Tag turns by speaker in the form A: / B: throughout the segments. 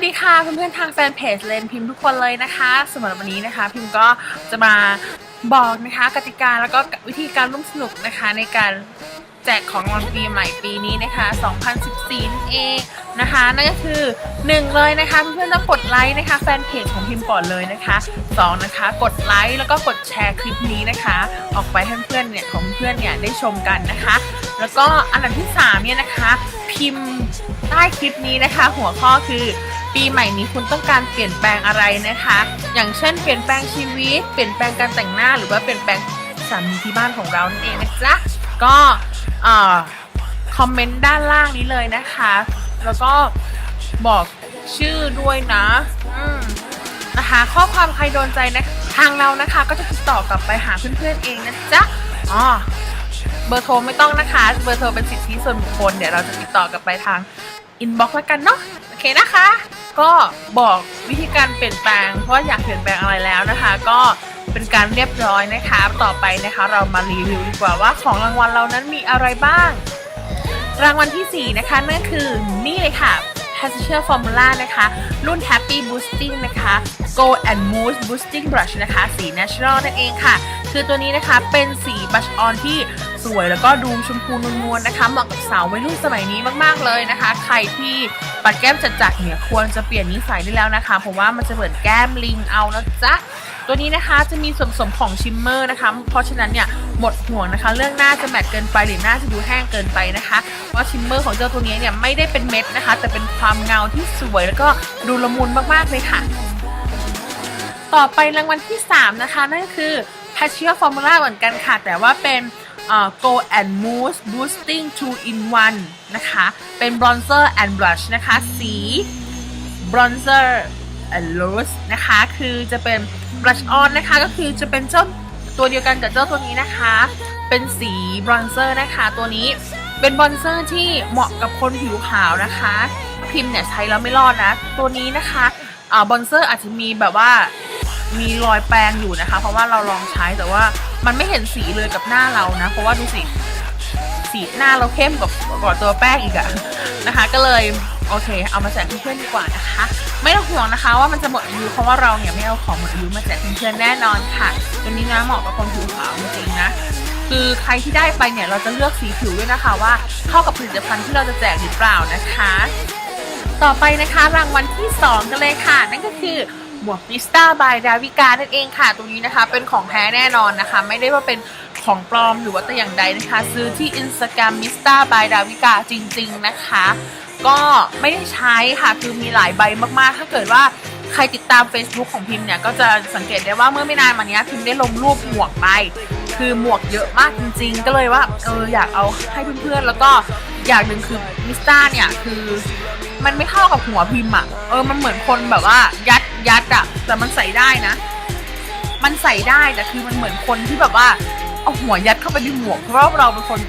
A: วัสดีค่ะเพื่อนๆทางแฟนเพจเลนพิมพ์ทุกคนเลยนะคะสำหรับวันนี้นะคะ พิมพ์ก็จะมาบอกนะคะกติกาแล้วก็วิธีการร่วมสนุกนะคะ ในการแจกของรางวัลปีใหม่ปีนี้นะคะ 2014นั่นเองนะคะ นั่นก็คือ1เลยนะคะเพื่อนๆต้องกดไลค์นะคะแฟนเพจของพิมพ์ก่อนเลยนะคะ2นะคะ กดไลค์แล้วก็กดแชร์คลิปนี้นะคะ ออกไปให้เพื่อนเนี่ยของเพื่อนเนี่ยได้ชมกันนะคะ แล้วก็อันดับที่3เนี่ยนะคะ พิมพ์ ใต้คลิปนี้นะคะ หัวข้อคือ ปีใหม่นี้คุณต้องการเปลี่ยนแปลงอะไรนะคะ อย่างเช่น เปลี่ยนแปลงชีวิต เปลี่ยนแปลงการแต่งหน้า หรือว่าเปลี่ยนแปลงสามีที่บ้านของเรานั่นเองนะจ๊ะก็คอมเมนต์ด้านล่างนี้เลยนะคะ แล้วก็บอกชื่อด้วยนะนะคะ ข้อความใครโดนใจนะ ทางเรานะคะ ก็จะติดต่อกลับไปหาเพื่อนๆเองนะจ๊ะอ๋อ เบอร์โทรไม่ต้องนะคะ เบอร์โทรเป็นสิทธิส่วนบุคคลเดี๋ยวเราจะติดต่อกลับไปทางอินบ็อกซ์แล้วกันเนาะโอเคนะคะ ก็บอกวิธีการเปลี่ยนแปลงว่าอยากเปลี่ยนแปลงอะไรแล้วนะคะ ก็เป็นการเรียบร้อยนะคะ ต่อไปนะคะ เรามารีวิวดีกว่าว่าของรางวัลเรานั้นมีอะไรบ้าง รางวัลที่ 4 นะคะนั่นคือนี่เลยค่ะ p a s s a g e Formula นะคะ รุ่น Happy Boosting นะคะ Go and Mousse Boosting Brush นะคะ สี Natural นั่นเองค่ะ คือตัวนี้นะคะเป็นสีบัชออนที่ สวยแล้วก็ดูชมพูนวลๆนะคะเหมาะกับสาววัยรุ่นสมัยนี้มากๆเลยนะคะ ใครที่ปัดแก้มจัดๆเนี่ยควรจะเปลี่ยนนิสัยได้แล้วนะคะ เพราะว่ามันจะเหมือนแก้มลิงเอานะจ๊ะตัวนี้นะคะจะมีส่วนผสมของชิมเมอร์นะคะ เพราะฉะนั้นเนี่ยหมดห่วงนะคะ เรื่องหน้าจะแมตต์เกินไปหรือหน้าจะดูแห้งเกินไปนะคะเพราะชิมเมอร์ของเจ้าตัวนี้เนี่ยไม่ได้เป็นเม็ดนะคะ แต่เป็นความเงาที่สวยแล้วก็ดูละมุนมากๆเลยค่ะ ต่อไปรางวัลที่ 3 นะคะนั่นก็คือ p a c h i o Formula เหมือนกันค่ะ แต่ว่าเป็น Go and Mousse Boosting 2 in 1 นะคะ เป็น Bronzer and Blush นะคะ สี Bronzer and Loose นะคะ คือจะเป็น Blush on นะคะ ก็คือจะเป็นเจ้าตัวเดียวกันกับเจ้าตัวนี้นะคะ เป็นสี Bronzer นะคะตัวนี้ เป็น Bronzer ที่เหมาะกับคนผิวขาวนะคะพิมพ์เนี่ยใช้แล้วไม่รอดนะ ตัวนี้นะคะอ่าบอนเซอร์อาจจะมีแบบว่า มีรอยแปรงอยู่นะคะ เพราะว่าเราลองใช้แต่ว่ามันไม่เห็นสีเลยกับหน้าเรานะ เพราะว่าดูสิสีหน้าเราเข้มกว่ากว่าตัวแป้งอีกอะนะคะ ก็เลยโอเค เอามาแจกเพื่อนๆดีกว่านะคะ ไม่ต้องห่วงนะคะว่ามันจะหมดอายุเพราะว่าเราเนี่ยไม่เอาของหมดอายุมาแจกเพื่อนๆแน่นอนค่ะตัวนี้นะเหมาะกับคนผิวขาวจริงๆนะคือใครที่ได้ไปเนี่ยเราจะเลือกสีผิวด้วยนะคะว่าเข้ากับผลิตภัณฑ์ที่เราจะแจกหรือเปล่านะคะ ต่อไปนะคะรางวัลที่ 2 กันเลยค่ะ นั่นก็คือ วกมิสตาบายดาวิกานั่นเองค่ะตรงนี้นะคะเป็นของแท้แน่นอนนะคะ ไม่ได้ว่าเป็นของปลอมหรือว่าแต่อย่างใดนะคะ ซื้อที่ Instagram m r b y d a v i k a จริง ๆนะคะ ก็ไม่ได้ใช้ค่ะ คือมีหลายใบมากๆ ถ้าเกิดว่าใครติดตาม Facebook ของพิมพ์เนี่ยก็จะสังเกตได้ว่าเมื่อไม่นานมานี้พิมพ์ได้ลงรูปหมวกไป คือหมวกเยอะมากจริง ๆ ก็เลยว่าเอออยากเอาให้เพื่อนๆ แล้วก็อย่างหนึ่งคือมิสตาเนี่ยคือมันไม่เข้ากับหัวพิมพ์อะ เออมันเหมือนคนแบบว่ายัด ยัดอะแต่มันใส่ได้นะ มันใส่ได้แต่คือมันเหมือนคนที่แบบว่าเอาหัวยัดเข้าไปในหมวกเพราะว่าเราเป็นคน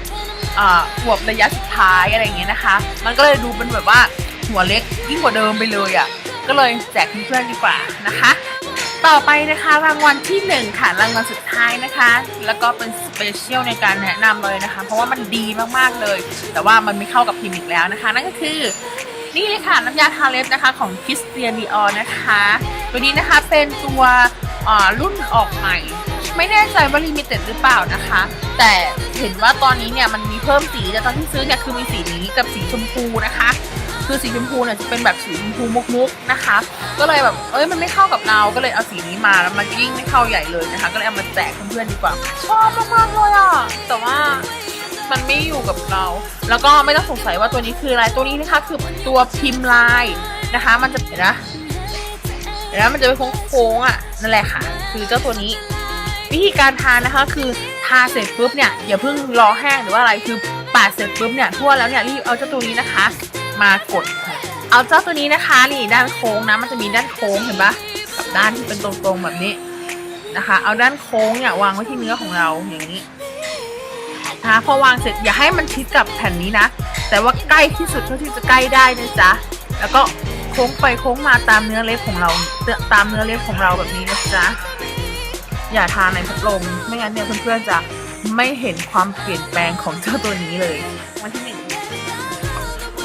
A: อ่าหัวระยะสุดท้ายอะไรอย่างเงี้ยนะคะ มันก็เลยดูเป็นแบบว่าหัวเล็กยิ่งกว่าเดิมไปเลยอะ ก็เลยแจกเพื่อนดีกว่านะคะ ต่อไปนะคะรางวัลที่หนึ่งค่ะรางวัลสุดท้ายนะคะ แล้วก็เป็นสเปเชียลในการแนะนำเลยนะคะ เพราะว่ามันดีมากๆเลย แต่ว่ามันไม่เข้ากับพิมพ์อีกแล้วนะคะ นั่นก็คือ นี่เลยค่ะน้ำยาทาเล็บนะคะของ c h r i s t i a n Dior นะคะ ตัวนี้นะคะเป็นตัวอ่ารุ่นออกใหม่ ไม่แน่ใจว่าลิมิเต็ดหรือเปล่านะคะ แต่เห็นว่าตอนนี้เนี่ยมันมีเพิ่มสีแต่ตอนที่ซื้อเนี่ยคือมีสีนี้กับสีชมพูนะคะ คือสีชมพูเนี่ยจะเป็นแบบสีชมพูมุกๆนะคะ ก็เลยแบบเอ้ยมันไม่เข้ากับเราก็เลยเอาสีนี้มาแล้วมันยิ่งไม่เข้าใหญ่เลยนะคะ ก็เลยเอามาแจกเพื่อนๆดีกว่าชอบมากๆเลยอะแต่ว่า มันไม่อยู่กับเรา แล้วก็ไม่ต้องสงสัยว่าตัวนี้คืออะไรตัวนี้นะคะคือตัวพิมพ์ลายนะคะ มันจะเห็นนะเห็นนะมันจะเป็นโค้งๆอะนั่นแหละค่ะ คือเจ้าตัวนี้ วิธีการทานนะคะคือทาเสร็จปุ๊บเนี่ยอย่าเพิ่งรอแห้งหรือว่าอะไรคือปาดเสร็จปุ๊บเนี่ยทั่วแล้วเนี่ยรีบเอาเจ้าตัวนี้นะคะ มากด เอาเจ้าตัวนี้นะคะนี่ด้านโค้งนะมันจะมีด้านโค้งเห็นปะกับด้านที่เป็นตรงๆแบบนี้นะคะ เอาด้านโค้งเนี่ยวางไว้ที่เนื้อของเราอย่างนี้ นะพอวางเสร็จอย่าให้มันชิดกับแผ่นนี้นะ แต่ว่าใกล้ที่สุดเท่าที่จะใกล้ได้นะจ๊ะแล้วก็โค้งไปโค้งมาตามเนื้อเล็บของเราตามเนื้อเล็บของเราแบบนี้นะจ๊ะอย่าทาในพัดลมไม่งั้นเนี่ยเพื่อนๆจะไม่เห็นความเปลี่ยนแปลงของเจ้าตัวนี้เลยวันที่หนึ่ง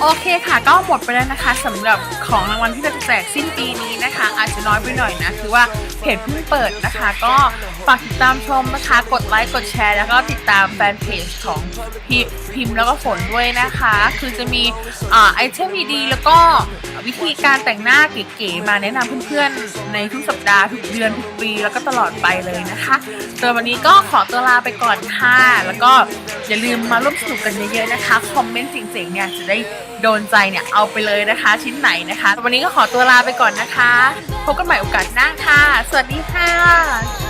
A: โอเคค่ะก็หมดไปแล้วนะคะสำหรับของรางวัลที่จะแจกสิ้นปีนี้นะคะ อาจจะน้อยไปหน่อยนะ คือว่าเพจเพิ่งเปิดนะคะ ก็ ฝากติดตามชมนะคะ กดไลค์ กดแชร์ แล้วก็ติดตามแฟนเพจของพิพิมพ์แล้วก็ฝนด้วยนะคะ คือจะมีอไอเทมดีๆแล้วก็วิธีการแต่งหน้าเก๋ๆมาแนะนำเพื่อนๆ ในทุกสัปดาห์ทุกเดือนทุกปี แล้วก็ตลอดไปเลยนะคะโดยวันนี้ก็ขอตัวลาไปก่อนค่ะ แล้วก็อย่าลืมมาร่วมสนุกกันเยอะๆนะคะ คอมเมนต์เจ๋งๆเนี่ยจะได้โดนใจเนี่ยเอาไปเลยนะคะ ชิ้นไหนนะคะ วันนี้ก็ขอตัวลาไปก่อนนะคะ พบกันใหม่โอกาสหน้าค่ะ สวัสดีค่ะ